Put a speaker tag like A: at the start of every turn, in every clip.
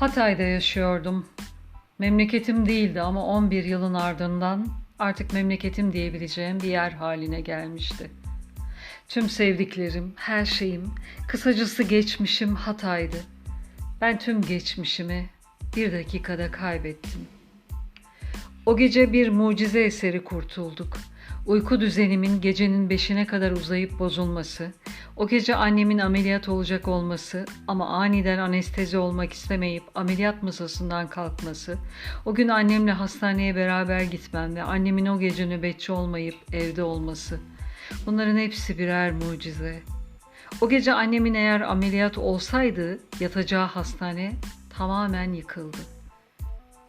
A: Hatay'da yaşıyordum. Memleketim değildi ama 11 yılın ardından artık memleketim diyebileceğim bir yer haline gelmişti. Tüm sevdiklerim, her şeyim, kısacası geçmişim Hatay'dı. Ben tüm geçmişimi bir dakikada kaybettim. O gece bir mucize eseri kurtulduk. Uyku düzenimin gecenin beşine kadar uzayıp bozulması, o gece annemin ameliyat olacak olması ama aniden anestezi olmak istemeyip ameliyat masasından kalkması, o gün annemle hastaneye beraber gitmem ve annemin o gece nöbetçi olmayıp evde olması. Bunların hepsi birer mucize. O gece annemin eğer ameliyat olsaydı yatacağı hastane tamamen yıkıldı.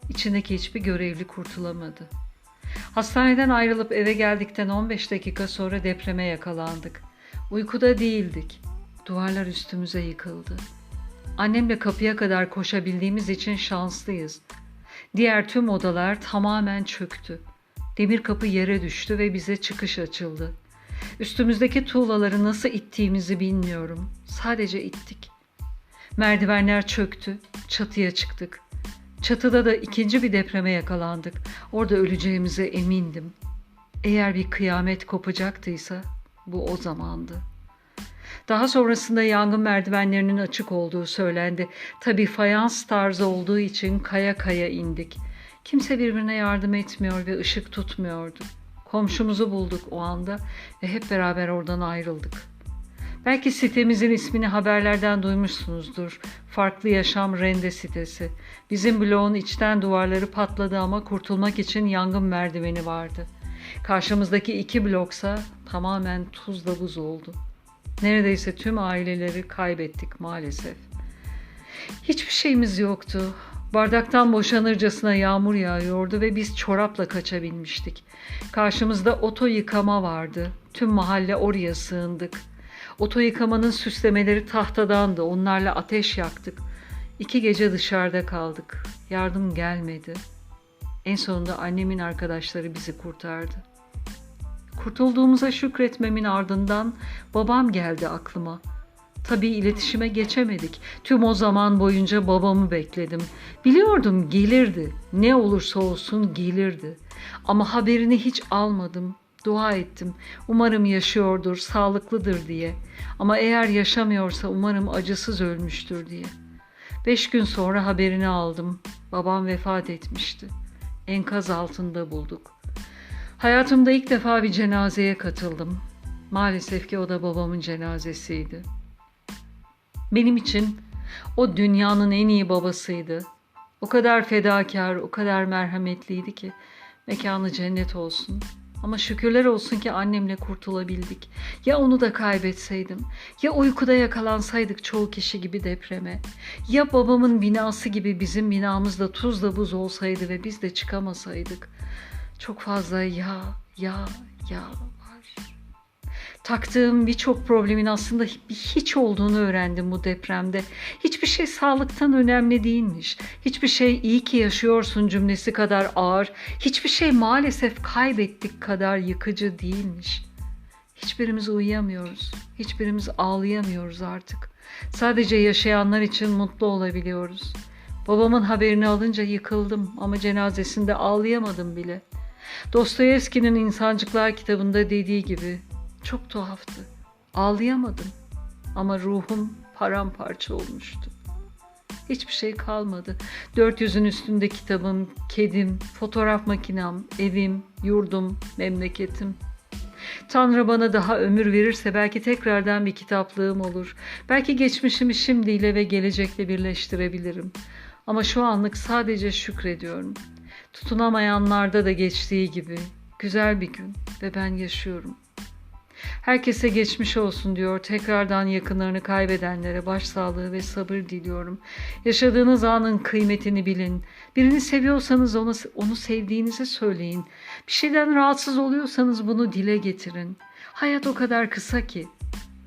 A: İçindeki hiçbir görevli kurtulamadı. Hastaneden ayrılıp eve geldikten 15 dakika sonra depreme yakalandık. Uykuda değildik. Duvarlar üstümüze yıkıldı. Annemle kapıya kadar koşabildiğimiz için şanslıyız. Diğer tüm odalar tamamen çöktü. Demir kapı yere düştü ve bize çıkış açıldı. Üstümüzdeki tuğlaları nasıl ittiğimizi bilmiyorum. Sadece ittik. Merdivenler çöktü. Çatıya çıktık. Çatıda da ikinci bir depreme yakalandık. Orada öleceğimize emindim. Eğer bir kıyamet kopacaktıysa bu o zamandı. Daha sonrasında yangın merdivenlerinin açık olduğu söylendi. Tabii fayans tarzı olduğu için kaya kaya indik. Kimse birbirine yardım etmiyor ve ışık tutmuyordu. Komşumuzu bulduk o anda ve hep beraber oradan ayrıldık. Belki sitemizin ismini haberlerden duymuşsunuzdur. Farklı Yaşam Rende sitesi. Bizim bloğun içten duvarları patladı ama kurtulmak için yangın merdiveni vardı. Karşımızdaki iki bloksa tamamen tuzla buz oldu. Neredeyse tüm aileleri kaybettik maalesef. Hiçbir şeyimiz yoktu. Bardaktan boşanırcasına yağmur yağıyordu ve biz çorapla kaçabilmiştik. Karşımızda oto yıkama vardı. Tüm mahalle oraya sığındık. Oto yıkamanın süslemeleri tahtadandı. Onlarla ateş yaktık. İki gece dışarıda kaldık. Yardım gelmedi. En sonunda annemin arkadaşları bizi kurtardı. Kurtulduğumuza şükretmemin ardından babam geldi aklıma. Tabii iletişime geçemedik. Tüm o zaman boyunca babamı bekledim. Biliyordum gelirdi. Ne olursa olsun gelirdi. Ama haberini hiç almadım. Dua ettim. Umarım yaşıyordur, sağlıklıdır diye. Ama eğer yaşamıyorsa umarım acısız ölmüştür diye. Beş gün sonra haberini aldım. Babam vefat etmişti. Enkaz altında bulduk. Hayatımda ilk defa bir cenazeye katıldım. Maalesef ki o da babamın cenazesiydi. Benim için o dünyanın en iyi babasıydı. O kadar fedakar, o kadar merhametliydi ki mekanı cennet olsun. Ama şükürler olsun ki annemle kurtulabildik. Ya onu da kaybetseydim, ya uykuda yakalansaydık çoğu kişi gibi depreme, ya babamın binası gibi bizim binamız da tuzla buz olsaydı ve biz de çıkamasaydık. Çok fazla ya, ya, ya var. Taktığım birçok problemin aslında hiç olduğunu öğrendim bu depremde. Hiçbir şey sağlıktan önemli değilmiş. Hiçbir şey iyi ki yaşıyorsun cümlesi kadar ağır, hiçbir şey maalesef kaybettik kadar yıkıcı değilmiş. Hiçbirimiz uyuyamıyoruz. Hiçbirimiz ağlayamıyoruz artık. Sadece yaşayanlar için mutlu olabiliyoruz. Babamın haberini alınca yıkıldım ama cenazesinde ağlayamadım bile. Dostoyevski'nin İnsancıklar kitabında dediği gibi çok tuhaftı. Ağlayamadım ama ruhum paramparça olmuştu. Hiçbir şey kalmadı. Dört yüzün üstünde kitabım, kedim, fotoğraf makinem, evim, yurdum, memleketim. Tanrı bana daha ömür verirse belki tekrardan bir kitaplığım olur. Belki geçmişimi şimdiyle ve gelecekle birleştirebilirim. Ama şu anlık sadece şükrediyorum. Tutunamayanlarda da geçtiği gibi güzel bir gün ve ben yaşıyorum. Herkese geçmiş olsun diyor. Tekrardan yakınlarını kaybedenlere başsağlığı ve sabır diliyorum. Yaşadığınız anın kıymetini bilin. Birini seviyorsanız onu, onu sevdiğinizi söyleyin. Bir şeyden rahatsız oluyorsanız bunu dile getirin. Hayat o kadar kısa ki.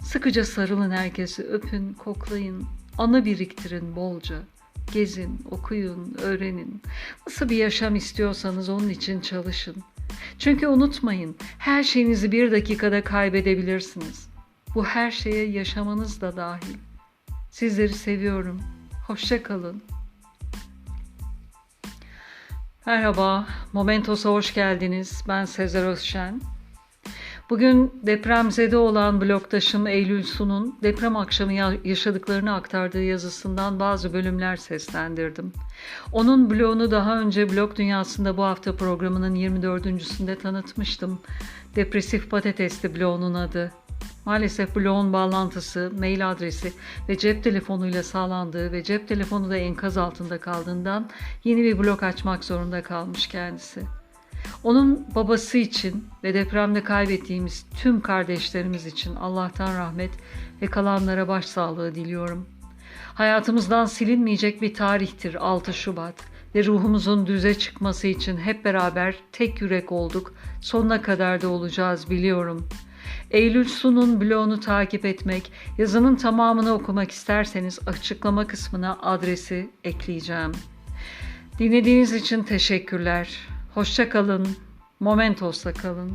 A: Sıkıca sarılın herkesi, öpün, koklayın. Anı biriktirin bolca. Gezin, okuyun, öğrenin. Nasıl bir yaşam istiyorsanız onun için çalışın. Çünkü unutmayın, her şeyinizi bir dakikada kaybedebilirsiniz. Bu her şeye yaşamanız da dahil. Sizleri seviyorum. Hoşça kalın. Merhaba, Momentos'a hoş geldiniz. Ben Sezer Özşen. Bugün depremzede olan bloktaşım Eylül Su'nun deprem akşamı ya- yaşadıklarını aktardığı yazısından bazı bölümler seslendirdim. Onun bloğunu daha önce Blog Dünyası'nda bu hafta programının 24.sünde tanıtmıştım. Depresif Patates'ti bloğunun adı. Maalesef bloğun bağlantısı, mail adresi ve cep telefonuyla sağlandığı ve cep telefonu da enkaz altında kaldığından yeni bir blok açmak zorunda kalmış kendisi. Onun babası için ve depremde kaybettiğimiz tüm kardeşlerimiz için Allah'tan rahmet ve kalanlara başsağlığı diliyorum. Hayatımızdan silinmeyecek bir tarihtir 6 Şubat ve ruhumuzun düze çıkması için hep beraber tek yürek olduk. Sonuna kadar da olacağız biliyorum. Eylül Su'nun bloğunu takip etmek, yazının tamamını okumak isterseniz açıklama kısmına adresi ekleyeceğim. Dinlediğiniz için teşekkürler. Hoşça kalın. Momentos'ta kalın.